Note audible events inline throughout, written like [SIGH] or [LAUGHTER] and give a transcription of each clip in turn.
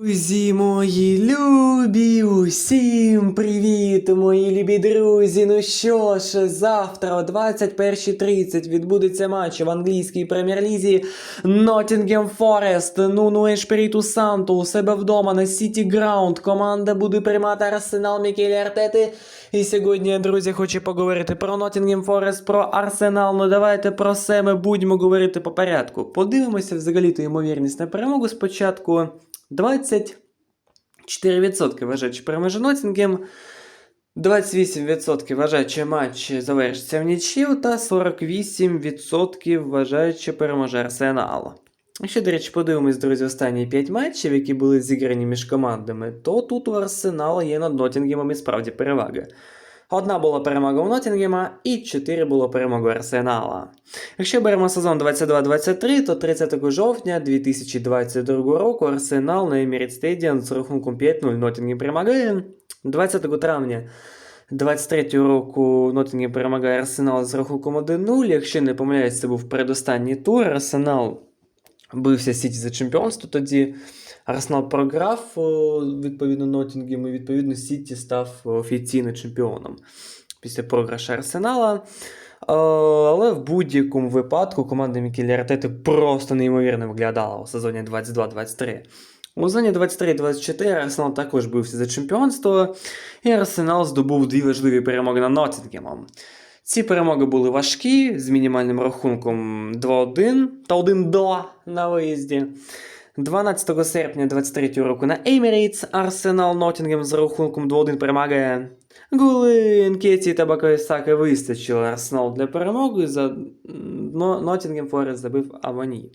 Друзі мої любі, усім привіт, мої любі друзі. Ну що ж, завтра о 21.30 відбудеться матч в англійській прем'єр-лізі Nottingham Forest. Нуну Ешпіріту Санту у себе вдома на Сіті Граунд. Команда буде приймати Арсенал Мікелі Артети. І сьогодні, друзі, хочу поговорити про Nottingham Forest, про Арсенал. Ну давайте про ми будемо говорити по порядку. Подивимося взагалі-то ймовірність на перемогу спочатку. 24% вважають, що переможе Ноттінгем, 28% вважають, що матч завершиться в нічию, та 48% вважають, що переможе Арсенал. Якщо, до речі, подивимось, друзі, останні 5 матчів, які були зіграні між командами, то тут у Арсенала є над Ноттінгемом і справді перевага. Одна була перемога у Ноттінгема і 4 було перемоги Арсенала. Якщо беремо сезон 22-23, то 30 жовтня 2022 року Арсенал на Emirates Stadium з рахунком 5-0 Ноттінгем перемагає. 20 травня 23 року Ноттінгем перемагає Арсенал з рахунком 1-0. Якщо не помиляюсь, це був передостанній тур. Арсенал бився Сіті за чемпіонство тоді. Арсенал програв відповідно Ноттінгем, і відповідно Сіті став офіційним чемпіоном після програшу Арсенала. Але в будь-якому випадку команда Мікелі Артети просто неймовірно виглядала у сезоні 22-23. У сезоні 23-24 Арсенал також бився за чемпіонство, і Арсенал здобув дві важливі перемоги над Ноттінгемом. Ці перемоги були важкі, з мінімальним рахунком 2-1 та 1-2 на виїзді. 12 серпня 23 року на Emirates Арсенал Ноттінгем з рахунком 2-1 перемагає. Голи Енкеті та Бакайсаки вистачило Арсенал для перемоги. За Но- Ноттінгем Форест забив Авані.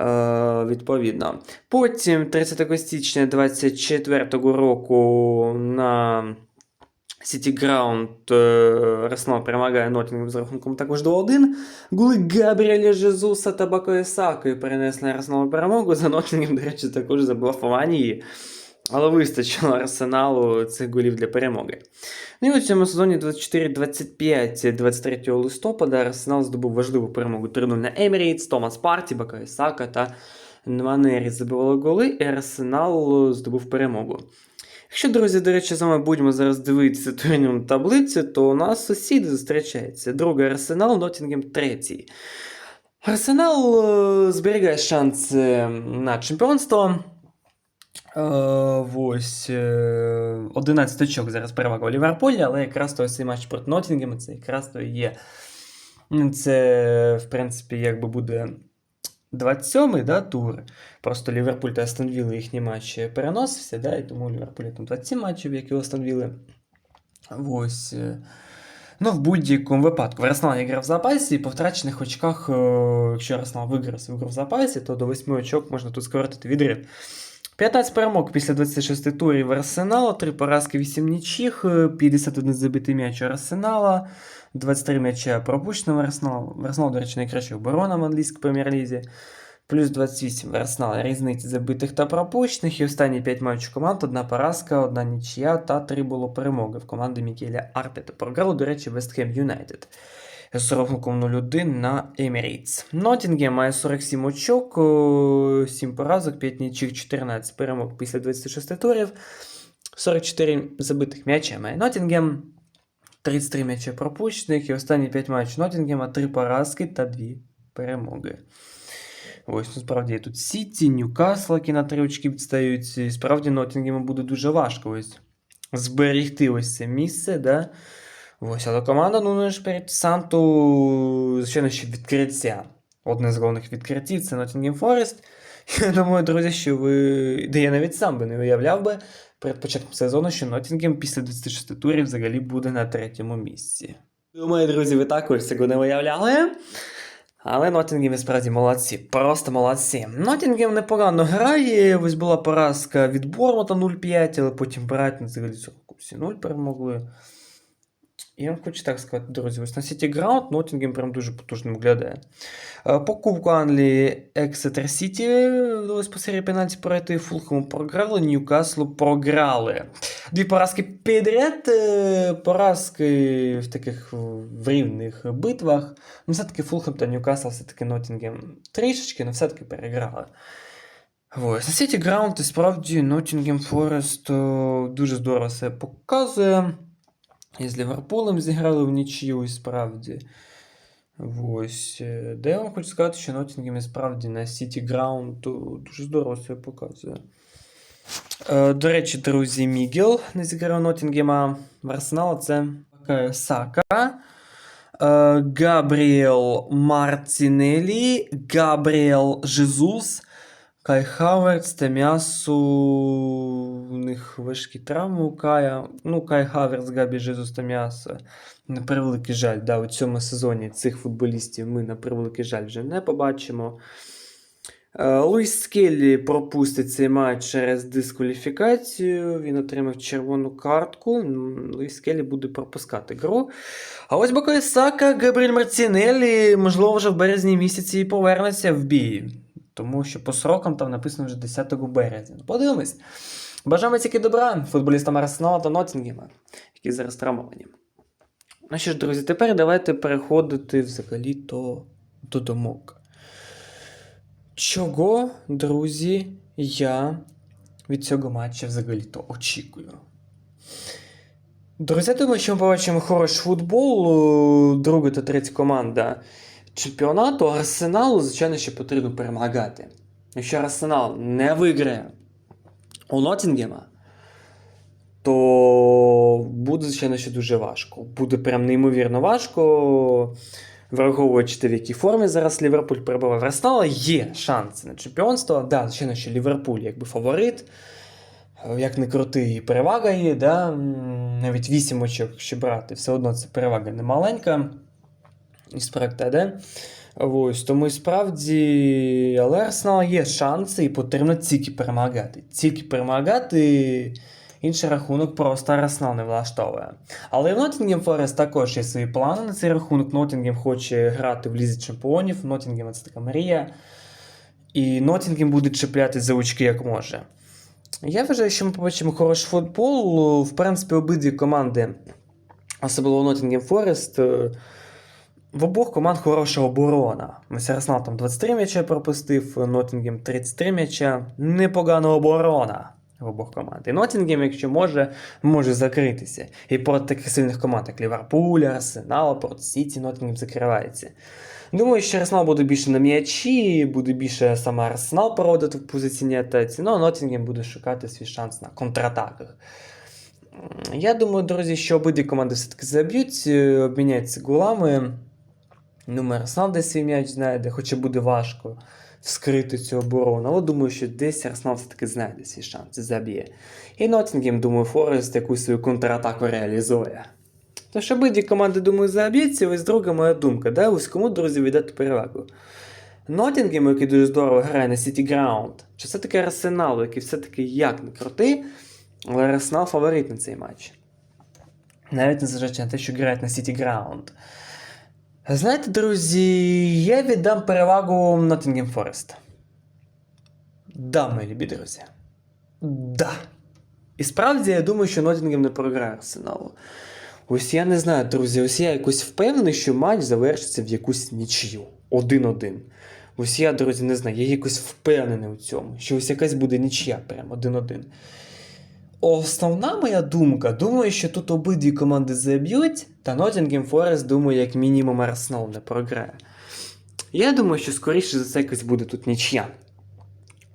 Е, відповідно. Потім 30 січня 24 року на Сіті Граунд е, Арсенал перемагає Ноттінгем з рахунком також 2-1. Голи Габріеля Жезуса та Бако перенесли Арсеналу перемогу. За Ноттінгем, до речі, також забив Аванії. Але вистачило Арсеналу цих голів для перемоги. Ну і у цьому сезоні 24-25, 23 листопада Арсенал здобув важливу перемогу 3-0 на Емірійтс, Томас Парті, Бака та Нванері забивали голи, і Арсенал здобув перемогу. Якщо, друзі, до речі, з вами будемо зараз дивитися турнірну таблицю, то у нас сусіди зустрічаються. Другий Арсенал, Ноттінгем третій. Арсенал е, зберігає шанс е, на чемпіонство. Е, ось е, 11 очок зараз перевага у Ліверпулі, але якраз той цей матч проти Ноттінгема, це якраз то є. Це, в принципі, якби буде 27-й да, тур. Просто Ліверпуль та Астон Вілла їхні матчі переносився, да, і тому у Ліверпулі там 27 матчів, які у. Ось. е, Ну, в будь-якому випадку. Арсенал грав в запасі, і по втрачених очках, е, якщо Арсенал виграв виграв в запасі, то до 8 очок можна тут скоротити відрив. 15 перемог після 26 турів Арсенала, 3 поразки, 8 нічих, е, 51 забитий м'яч Арсенала, 23 м'яча пропущено в Арсенал. До речі, найкраща оборона в англійській прем'єр-лізі. Плюс 28 в Арсенала різниці забитих та пропущених. І останні 5 матчів команд, одна поразка, одна нічия та 3 було перемоги в команди Мікеля Артета. Програли, до речі, Вестхем Юнайтед з рахунком 0-1 на Емірійтс. Ноттінгем має 47 очок, 7 поразок, 5 нічих, 14 перемог після 26 турів, 44 забитих м'яча має Ноттінгем, 33 м'яча пропущених і останні 5 матчів Ноттінгема 3 поразки та 2 перемоги. Ось, ну, справді є тут Сіті, Ньюкасл, які на 3 очки відстають. І справді Ноттінгему буде дуже важко ось зберегти ось це місце, да? Ось, але команда, ну, перед Санту, звичайно, ще відкриття. Одне з головних відкриттів це Nottingham Forest. [LAUGHS] Я думаю, друзі, що ви. Де я навіть сам би не уявляв би перед початком сезону, що Ноттінгем після 26 турів взагалі буде на третьому місці. Думаю, друзі, ви також цього не уявляли. Але Ноттінгем справді молодці, просто молодці. Ноттінгем непогано грає. Ось була поразка від Бормута 0-5, але потім Брайтон взагалі цього всі 0 перемогли. Я вам хочу так сказати, друзі, ось на Сіті Граунд Ноттінгем прям дуже потужно виглядає. Е, По Кубку Англії Exeter Сіті вдалося по серії пенальті пройти, Фулхему програли, Ньюкаслу програли. Дві поразки підряд, е, поразки в таких в рівних битвах. Ну, все-таки Фулхем та Ньюкасл, все-таки Ноттінгем трішечки, але все-таки переграли. Ось, на Сіті Граунд і справді Ноттінгем Форест е, дуже здорово себе показує. І з Ліверпулем зіграли в нічию справді. Ось. е, Де я вам хочу сказати, що Ноттінгем і справді на Граунд е, дуже здорово себе показує. Е, До речі, друзі, Мігел не зіграв Ноттінгема в Арсенал, це Сака. Е, Габріел Мартінелі, Габріел Жезус, Кай Хаверц та М'ясу. У них важкі травми у Кая. Ну, Кай Хаверц, Габі Жезус та М'ясо. На превеликий жаль, да, у цьому сезоні цих футболістів ми на превеликий жаль вже не побачимо. Е, Луїс Скеллі пропустить цей матч через дискваліфікацію. Він отримав червону картку. Луїс Скеллі буде пропускати гру. А ось Бакай Сака, Габріель Марцінеллі, можливо, вже в березні місяці і повернеться в бій. Тому що по срокам там написано вже 10 березня. Ну, Подивимось. Бажаємо тільки добра футболістам Арсенала та Ноттінгема, які зараз травмовані. Ну що ж, друзі, тепер давайте переходити взагалі то до думок. Чого, друзі, я від цього матча взагалі то очікую? Друзі, я думаю, що ми побачимо хороший футбол. Е, Друга та третя команда чемпіонату Арсеналу, звичайно, ще потрібно перемагати. Якщо Арсенал не виграє у Ноттінгема, то буде, звичайно, ще дуже важко. Буде прям неймовірно важко. Враховуючи те, в якій формі зараз Ліверпуль перебуває Арсенала, є шанси на чемпіонство. Да, звичайно, що Ліверпуль якби фаворит. Як не крути, перевага є, да? навіть 8 очок, якщо брати, все одно це перевага не маленька. Із проекта, де? Ось, тому і справді, але Арсенал є шанси і потрібно тільки перемагати. Тільки перемагати, інший рахунок просто Арсенал не влаштовує. Але в Ноттінгем Форест також є свої плани на цей рахунок. Ноттінгем хоче грати в Лізі Чемпіонів, Ноттінгем це така мрія. І Ноттінгем буде чіплятись за очки як може. Я вважаю, що ми побачимо хороший футбол. В принципі, обидві команди, особливо Ноттінгем Форест, в обох команд хороша оборона. Арсенал там 23 м'яча пропустив, Ноттінгем 33 м'яча. Непогана оборона в обох команд. І Ноттінгем, якщо може, може закритися. І проти таких сильних команд, як Ліверпуль, Арсенал, проти Сіті, Ноттінгем закривається. Думаю, що Арсенал буде більше на м'ячі, буде більше саме Арсенал проводити в позиційній атаці, ну а Ноттінгем буде шукати свій шанс на контратаках. Я думаю, друзі, що обидві команди все-таки заб'ють, е, обміняються голами. Думаю, Арсенал десь свій м'яч знайде, хоча буде важко вскрити цю оборону. Але думаю, що десь Арсенал все-таки знайде свій шанс і заб'є. І Ноттінгем, думаю, Форест якусь свою контратаку реалізує. Тож обидві команди, думаю, заб'ються, ось друга моя думка. Да? Ось кому, друзі, віддати перевагу. Ноттінгем, який дуже здорово грає на City Ground, чи все-таки Арсеналу, який все-таки як не крутий, але Арсенал фаворит на цей матч. Навіть незважаючи на те, що грають на City Ground. Знаєте, друзі, я віддам перевагу Nottingham Forest. Да, мої любі друзі. Да. І справді я думаю, що Ноттінгем не програє Арсеналу. Ось я не знаю, друзі, ось я якось впевнений, що матч завершиться в якусь нічию. Один-один. Ось я, друзі, не знаю, я якось впевнений у цьому, що ось якась буде нічия прям один-один. Основна моя думка, думаю, що тут обидві команди заб'ють, та Nottingham Forest, думаю, як мінімум Арсенал не програє. Я думаю, що скоріше за це якось буде тут нічия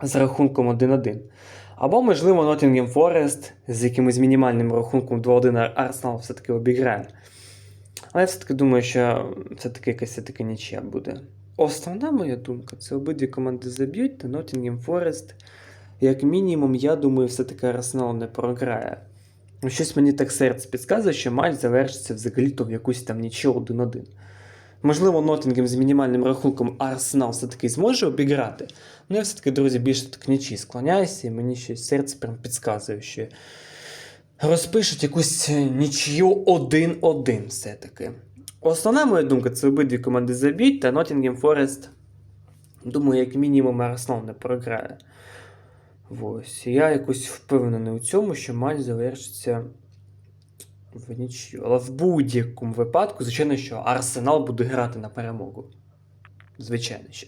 з рахунком 1-1. Або, можливо, Nottingham Forest з якимось мінімальним рахунком 2-1 Арсенал все-таки обіграє. Але я все-таки думаю, що все-таки якась все-таки нічия буде. Основна моя думка це обидві команди заб'ють, та Nottingham Forest, як мінімум, я думаю, все-таки Арсенал не програє. Ну, Щось мені так серце підказує, що матч завершиться взагалі-то в якусь там нічого 1-1. Можливо, Ноттінгем з мінімальним рахунком Арсенал все-таки зможе обіграти. Ну, я все-таки, друзі, більше так нічі склоняюся, і мені щось серце прям підказує, що розпишуть якусь нічю 1-1 все-таки. Основна моя думка, це обидві команди заб'ють, та Nottingham Forest, думаю, як мінімум Арсенал не програє. Ось. Я якось впевнений у цьому, що матч завершиться в нічю. Але в будь-якому випадку, звичайно, що Арсенал буде грати на перемогу. Звичайно що.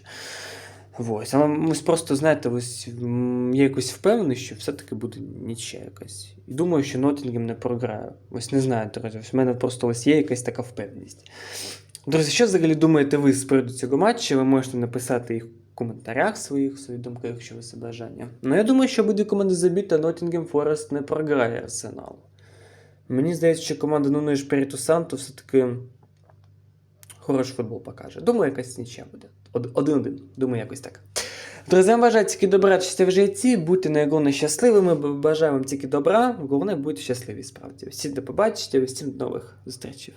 Ось, але ось просто, знаєте, ось я якось впевнений, що все-таки буде нічия якась. І думаю, що Ноттінгем не програє. Ось не знаю, друзі. В мене просто ось є якась така впевненість. Друзі, що взагалі думаєте ви з приводу цього матчу? Ви можете написати їх коментарях своїх, свої думки, якщо ви це бажання. Ну, я думаю, що буде команда забіта, Ноттінгем Форест не програє Арсенал. Мені здається, що команда Нуно Шпіріту Санту все-таки хороший футбол покаже. Думаю, якась нічия буде. Один-один. Думаю, якось так. Вам бажаю тільки добра, щастя в житті, будьте найголовніше щасливими, бажаю вам тільки добра, головне будьте щасливі справді. Всім до побачення, всім до нових зустрічей.